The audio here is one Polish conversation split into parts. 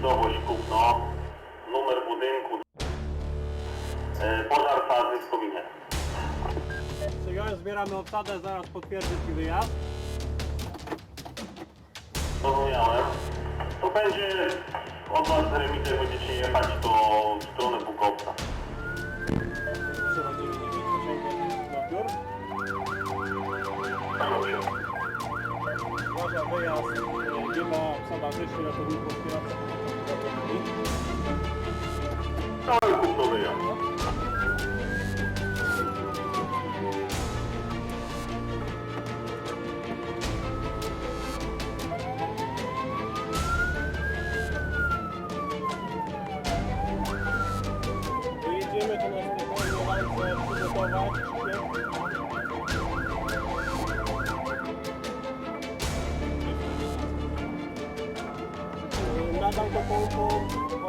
miejscowość Kupno, numer budynku, e, pożar fazy w kominie. Przyjąłem, zbieramy obsadę, zaraz potwierdzę Ci wyjazd. Zrozumiałem. To będzie od was z remitem będziecie jechać to w stronę Bukowca. Przechodzimy nie widzę, na odbiór. Uważa wyjazd, nie ma obsada wyższy, ratowników kierowca. Cały Kupno wyjazd. Wyjedziemy, to na spokojnie walce przygotować. Nie? Nadal do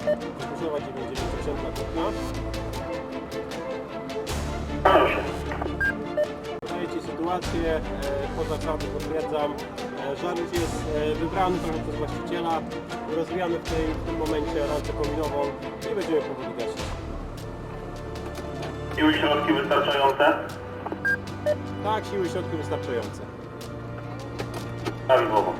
Kurzowa 990 na kupna. Ci sytuację, e, poza czarny potwierdzam. E, jest e, wybrany trochę przez właściciela. Rozwijamy w, tej, w tym momencie lancę kominową i będziemy powoli gasić. Siły środki wystarczające? Tak, siły środki wystarczające. Prawidłowo.